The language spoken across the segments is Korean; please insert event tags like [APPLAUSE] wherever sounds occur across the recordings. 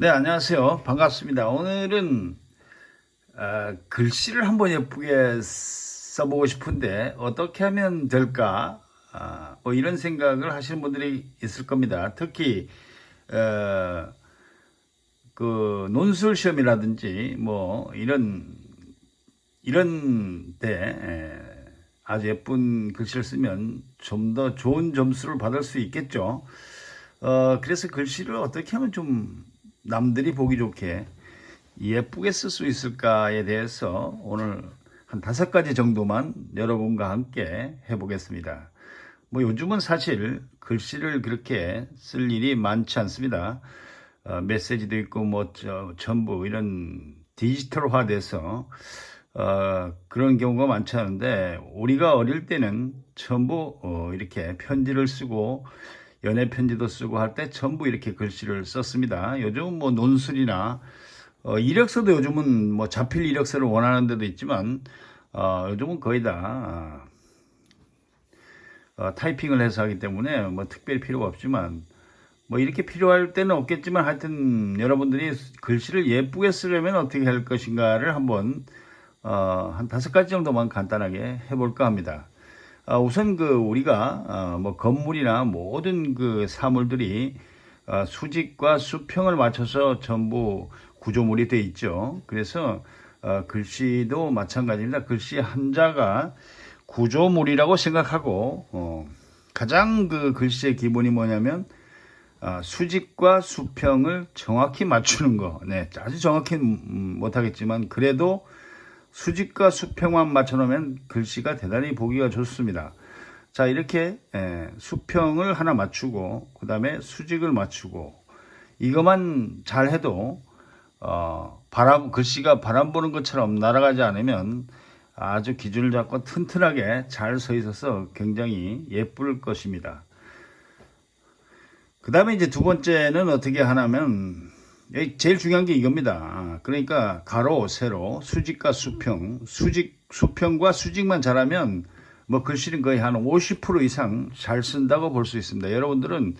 네, 안녕하세요. 반갑습니다. 오늘은 어, 글씨를 한번 예쁘게 써보고 싶은데 어떻게 하면 될까? 아, 뭐 이런 생각을 하시는 분들이 있을 겁니다. 특히 어, 그 논술 시험이라든지 뭐 이런 이런 데 에, 아주 예쁜 글씨를 쓰면 좀 더 좋은 점수를 받을 수 있겠죠. 어, 그래서 글씨를 어떻게 하면 좀 남들이 보기 좋게 예쁘게 쓸 수 있을까에 대해서 오늘 한 다섯 가지 정도만 여러분과 함께 해보겠습니다. 뭐 요즘은 사실 글씨를 그렇게 쓸 일이 많지 않습니다. 어, 메시지도 있고 뭐 저, 전부 이런 디지털화 돼서 어, 그런 경우가 많지 않은데 우리가 어릴 때는 전부 어, 이렇게 편지를 쓰고 연애 편지도 쓰고 할 때 전부 이렇게 글씨를 썼습니다. 요즘은 뭐 논술이나 어, 이력서도 요즘은 뭐 자필 이력서를 원하는 데도 있지만 어, 요즘은 거의 다 어, 타이핑을 해서 하기 때문에 뭐 특별히 필요가 없지만 뭐 이렇게 필요할 때는 없겠지만 하여튼 여러분들이 글씨를 예쁘게 쓰려면 어떻게 할 것인가를 한번 어, 한 다섯 가지 정도만 간단하게 해볼까 합니다. 어, 우선 그 우리가 어, 뭐 건물이나 모든 그 사물들이 어, 수직과 수평을 맞춰서 전부 구조물이 돼 있죠. 그래서 어, 글씨도 마찬가지입니다. 글씨 한자가 구조물이라고 생각하고 어, 가장 그 글씨의 기본이 뭐냐면 아, 수직과 수평을 정확히 맞추는 거. 네, 아주 정확히 는 못하겠지만 그래도 수직과 수평만 맞춰놓으면 글씨가 대단히 보기가 좋습니다. 자, 이렇게 에, 수평을 하나 맞추고 그 다음에 수직을 맞추고 이것만 잘 해도 어, 바람 글씨가 바람 부는 것처럼 날아가지 않으면 아주 기준을 잡고 튼튼하게 잘 서 있어서 굉장히 예쁠 것입니다. 그 다음에 이제 두 번째는 어떻게 하냐면 예, 제일 중요한 게 이겁니다. 그러니까 가로, 세로, 수직과 수평, 수직, 수평과 수직만 잘하면 뭐 글씨는 거의 한 50% 이상 잘 쓴다고 볼 수 있습니다. 여러분들은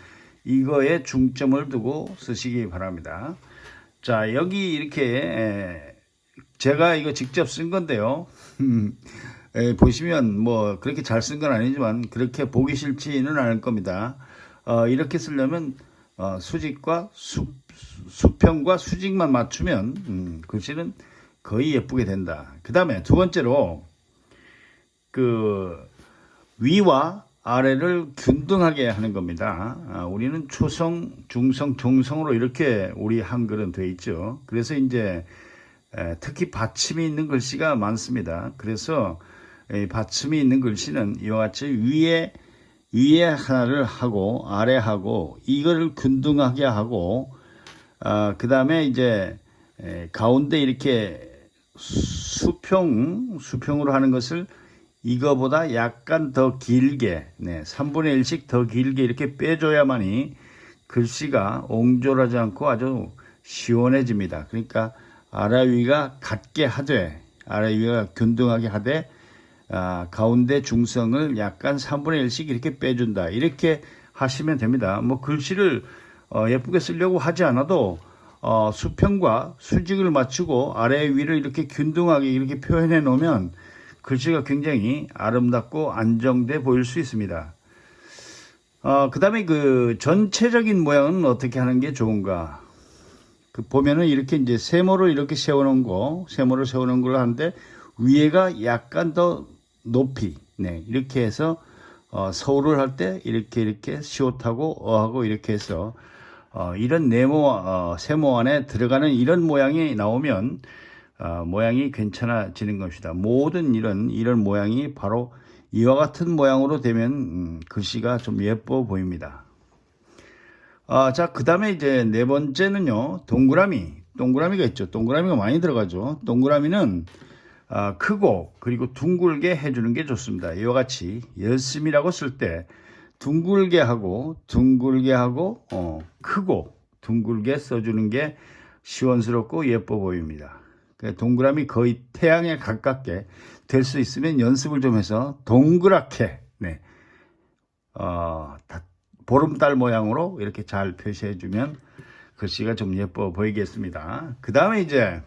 이거에 중점을 두고 쓰시기 바랍니다. 자, 여기 이렇게 에, 제가 이거 직접 쓴 건데요. 에, 보시면 뭐 그렇게 잘 쓴 건 아니지만 그렇게 보기 싫지는 않을 겁니다. 어, 이렇게 쓰려면 어, 수직과 수, 수평과 수직만 맞추면 음, 글씨는 거의 예쁘게 된다. 그 다음에 두 번째로 그 위와 아래를 균등하게 하는 겁니다. 아, 우리는 초성, 중성, 중성으로 이렇게 우리 한글은 돼 있죠. 그래서 이제 에, 특히 받침이 있는 글씨가 많습니다. 그래서 이 받침이 있는 글씨는 이와 같이 위에 위에 하나를 하고 아래 하고 이거를 균등하게 하고 아, 그 다음에 이제 에, 가운데 이렇게 수평 수평으로 하는 것을 이거보다 약간 더 길게 네, 3분의 1씩 더 길게 이렇게 빼줘야만이 글씨가 옹졸하지 않고 아주 시원해집니다. 그러니까 아래 위가 같게 하되 아래 위가 균등하게 하되 아, 가운데 중성을 약간 3분의 1씩 이렇게 빼준다. 이렇게 하시면 됩니다. 뭐 글씨를 어, 예쁘게 쓰려고 하지 않아도 어, 수평과 수직을 맞추고 아래 위를 이렇게 균등하게 이렇게 표현해 놓으면 글씨가 굉장히 아름답고 안정돼 보일 수 있습니다. 어, 그 다음에 그 전체적인 모양은 어떻게 하는 게 좋은가? 그 보면은 이렇게 이제 세모를 이렇게 세워놓은 거, 세모를 세워놓은 걸 하는데 위에가 약간 더 높이, 네, 이렇게 해서 어, 서울을 할 때 이렇게 이렇게 시옷하고 어하고 이렇게 해서 어, 이런 네모 어, 세모 안에 들어가는 이런 모양이 나오면 어, 모양이 괜찮아지는 것이다. 모든 이런 이런 모양이 바로 이와 같은 모양으로 되면 음, 글씨가 좀 예뻐 보입니다. 아, 자, 그 다음에 이제 네 번째는요, 동그라미. 동그라미가 있죠. 동그라미가 많이 들어가죠. 동그라미는 아, 크고 그리고 둥글게 해주는 게 좋습니다. 이와 같이 열심이라고 쓸 때 둥글게 하고 둥글게 하고 어, 크고 둥글게 써주는 게 시원스럽고 예뻐 보입니다. 그 동그라미 거의 태양에 가깝게 될 수 있으면 연습을 좀 해서 동그랗게 네. 어, 다- 보름달 모양으로 이렇게 잘 표시해 주면 글씨가 좀 예뻐 보이겠습니다. 그 다음에 이제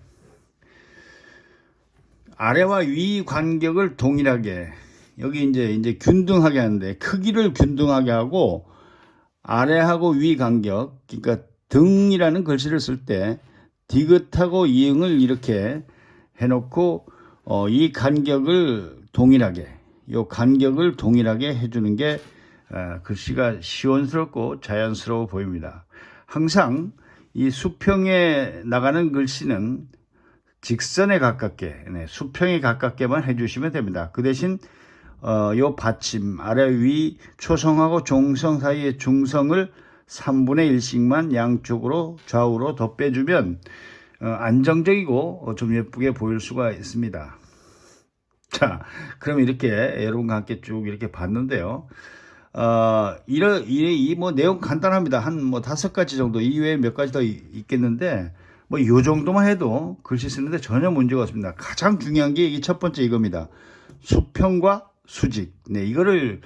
아래와 위 간격을 동일하게 여기 이제 이제 균등하게 하는데 크기를 균등하게 하고 아래하고 위 간격 그러니까 등이라는 글씨를 쓸 때 디귿하고 이응을 이렇게 해놓고 어, 이 간격을 동일하게 요 간격을 동일하게 해주는 게 어, 글씨가 시원스럽고 자연스러워 보입니다. 항상 이 수평에 나가는 글씨는 직선에 가깝게 네, 수평에 가깝게만 해주시면 됩니다. 그 대신 어, 요 받침 아래 위 초성하고 종성 사이의 중성을 3분의 1씩만 양쪽으로 좌우로 더 빼주면 어, 안정적이고 어, 좀 예쁘게 보일 수가 있습니다. 자, 그럼 이렇게 여러분과 함께 쭉 이렇게 봤는데요. 어, 이런, 이, 이, 뭐, 내용 간단합니다. 한 뭐 다섯 가지 정도, 이외에 몇 가지 더 이- 있겠는데, 뭐, 요 정도만 해도 글씨 쓰는데 전혀 문제가 없습니다. 가장 중요한 게 이 첫 번째 이겁니다. 수평과 수직. 네, 이거를,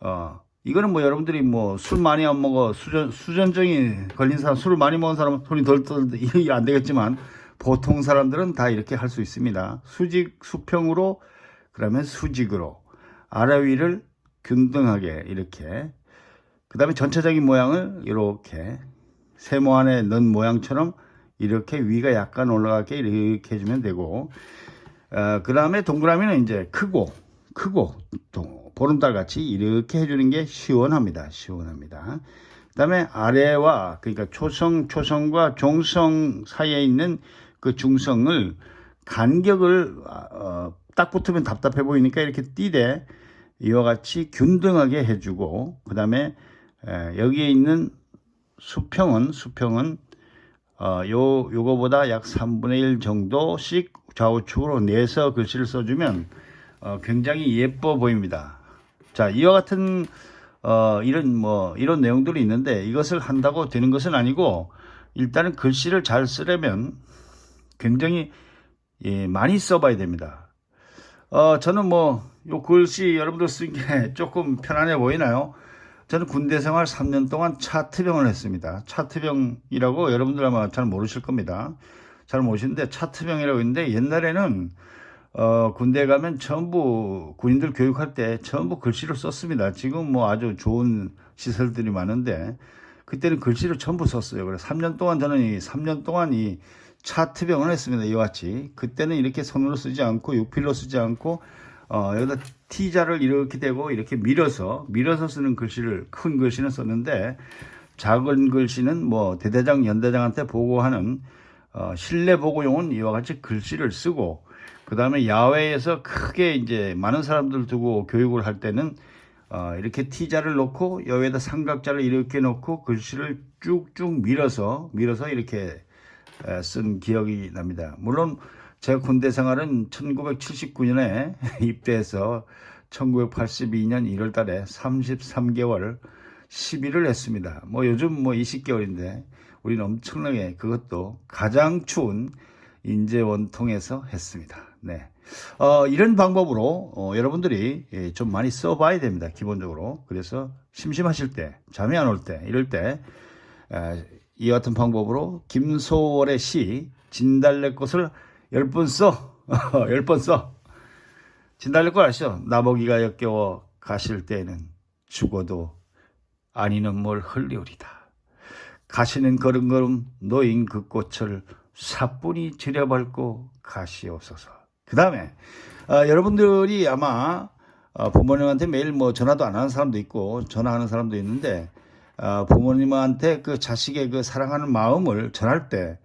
어, 이거는 뭐 여러분들이 뭐 술 많이 안 먹어 수전, 수전증이 걸린 사람, 술을 많이 먹은 사람은 손이 덜 떨, [LAUGHS] 이게 안 되겠지만 보통 사람들은 다 이렇게 할 수 있습니다. 수직, 수평으로, 그러면 수직으로. 아래 위를 균등하게 이렇게. 그 다음에 전체적인 모양을 이렇게 세모 안에 넣은 모양처럼 이렇게 위가 약간 올라가게 이렇게 해주면 되고, 어, 그 다음에 동그라미는 이제 크고, 크고, 또 보름달 같이 이렇게 해주는 게 시원합니다. 시원합니다. 그 다음에 아래와, 그러니까 초성, 초성과 종성 사이에 있는 그 중성을 간격을, 어, 딱 붙으면 답답해 보이니까 이렇게 띠대 이와 같이 균등하게 해주고, 그 다음에 여기에 있는 수평은, 수평은 어, 요, 요거보다 약 3분의 1 정도씩 좌우측으로 내서 글씨를 써주면 어, 굉장히 예뻐 보입니다. 자, 이와 같은 어, 이런 뭐 이런 내용들이 있는데 이것을 한다고 되는 것은 아니고 일단은 글씨를 잘 쓰려면 굉장히 예, 많이 써봐야 됩니다. 어, 저는 뭐 요 글씨 여러분들 쓰는 게 [LAUGHS] 조금 편안해 보이나요? 저는 군대 생활 3년 동안 차트병을 했습니다. 차트병이라고 여러분들 아마 잘 모르실 겁니다. 잘 모르시는데 차트병이라고 있는데 옛날에는 어, 군대 가면 전부 군인들 교육할 때 전부 글씨를 썼습니다. 지금 뭐 아주 좋은 시설들이 많은데 그때는 글씨를 전부 썼어요. 그래서 3년 동안 저는 이 3년 동안 이 차트병을 했습니다. 이와 같이. 그때는 이렇게 손으로 쓰지 않고 육필로 쓰지 않고 어, 여기다 T자를 이렇게 대고 이렇게 밀어서 밀어서 쓰는 글씨를 큰 글씨는 썼는데 작은 글씨는 뭐 대대장 연대장한테 보고하는 어, 실내 보고용은 이와 같이 글씨를 쓰고 그 다음에 야외에서 크게 이제 많은 사람들 두고 교육을 할 때는 어, 이렇게 T자를 놓고 여기에다 삼각자를 이렇게 놓고 글씨를 쭉쭉 밀어서 밀어서 이렇게 에, 쓴 기억이 납니다. 물론 제가 군대 생활은 1979년에 [LAUGHS] 입대해서 1982년 1월 달에 33개월 10일을 했습니다. 뭐 요즘 뭐 20개월인데 우리는 엄청나게 그것도 가장 추운 인제 원통에서 했습니다. 네. 어, 이런 방법으로 어, 여러분들이 예, 좀 많이 써봐야 됩니다. 기본적으로. 그래서 심심하실 때, 잠이 안 올 때, 이럴 때, 에, 이 같은 방법으로 김소월의 시, 진달래꽃을 열번 써. [LAUGHS] 열번 써. 진달래꽃 아시죠? 나보기가 역겨워 가실 때는 죽어도 아니는 뭘 흘리오리다. 가시는 걸음걸음 노인 그 꽃을 사뿐히 들여밟고 가시옵소서. 그 다음에 어, 여러분들이 아마 어, 부모님한테 매일 뭐 전화도 안 하는 사람도 있고 전화하는 사람도 있는데 어, 부모님한테 그 자식의 그 사랑하는 마음을 전할 때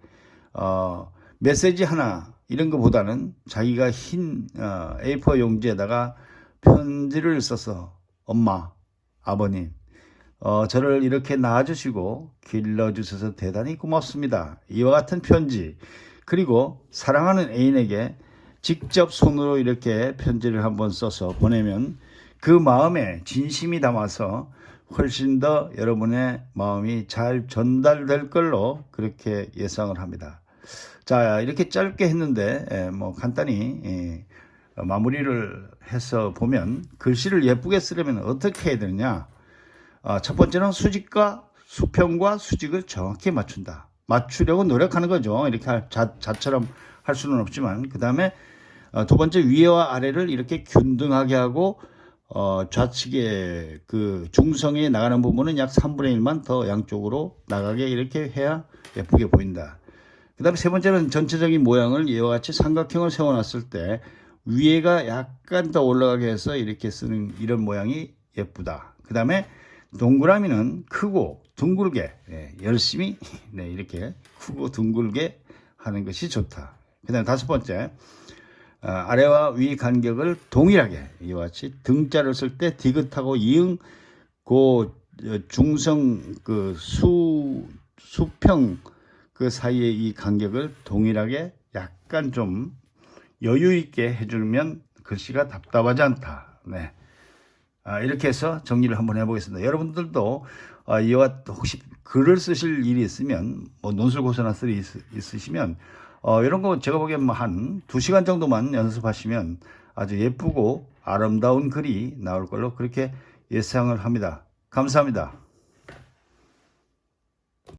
어, 메시지 하나 이런 것보다는 자기가 흰 어, A4 용지에다가 편지를 써서 엄마, 아버님 어, 저를 이렇게 낳아주시고 길러주셔서 대단히 고맙습니다. 이와 같은 편지, 그리고 사랑하는 애인에게 직접 손으로 이렇게 편지를 한번 써서 보내면 그 마음에 진심이 담아서 훨씬 더 여러분의 마음이 잘 전달될 걸로 그렇게 예상을 합니다. 자, 이렇게 짧게 했는데, 예, 뭐, 간단히, 예, 어, 마무리를 해서 보면 글씨를 예쁘게 쓰려면 어떻게 해야 되느냐? 아, 첫 번째는 수직과 수평과 수직을 정확히 맞춘다. 맞추려고 노력하는 거죠. 이렇게 할- 자, 자처럼 할 수는 없지만 그 다음에 어, 두 번째 위에와 아래를 이렇게 균등하게 하고 어, 좌측에 그 중성에 나가는 부분은 약 3분의 1만 더 양쪽으로 나가게 이렇게 해야 예쁘게 보인다. 그 다음에 세 번째는 전체적인 모양을 이와 같이 삼각형을 세워놨을 때 위에가 약간 더 올라가게 해서 이렇게 쓰는 이런 모양이 예쁘다. 그 다음에 동그라미는 크고 둥글게 예, 열심히 [LAUGHS] 네, 이렇게 크고 둥글게 하는 것이 좋다. 그 다음에 다섯 번째 어, 아래와 위 간격을 동일하게 이와 같이 등자를 쓸 때 디귿하고 이응 그 어, 중성 그 수 수평 그 사이의 이 간격을 동일하게 약간 좀 여유 있게 해주면 글씨가 답답하지 않다. 네. 아, 이렇게 해서 정리를 한번 해보겠습니다. 여러분들도 아, 이와 혹시 글을 쓰실 일이 있으면 뭐 논술 고사나 쓸 있, 있으시면 어, 이런 거 제가 보기엔 뭐한 두 시간 정도만 연습하시면 아주 예쁘고 아름다운 글이 나올 걸로 그렇게 예상을 합니다. 감사합니다.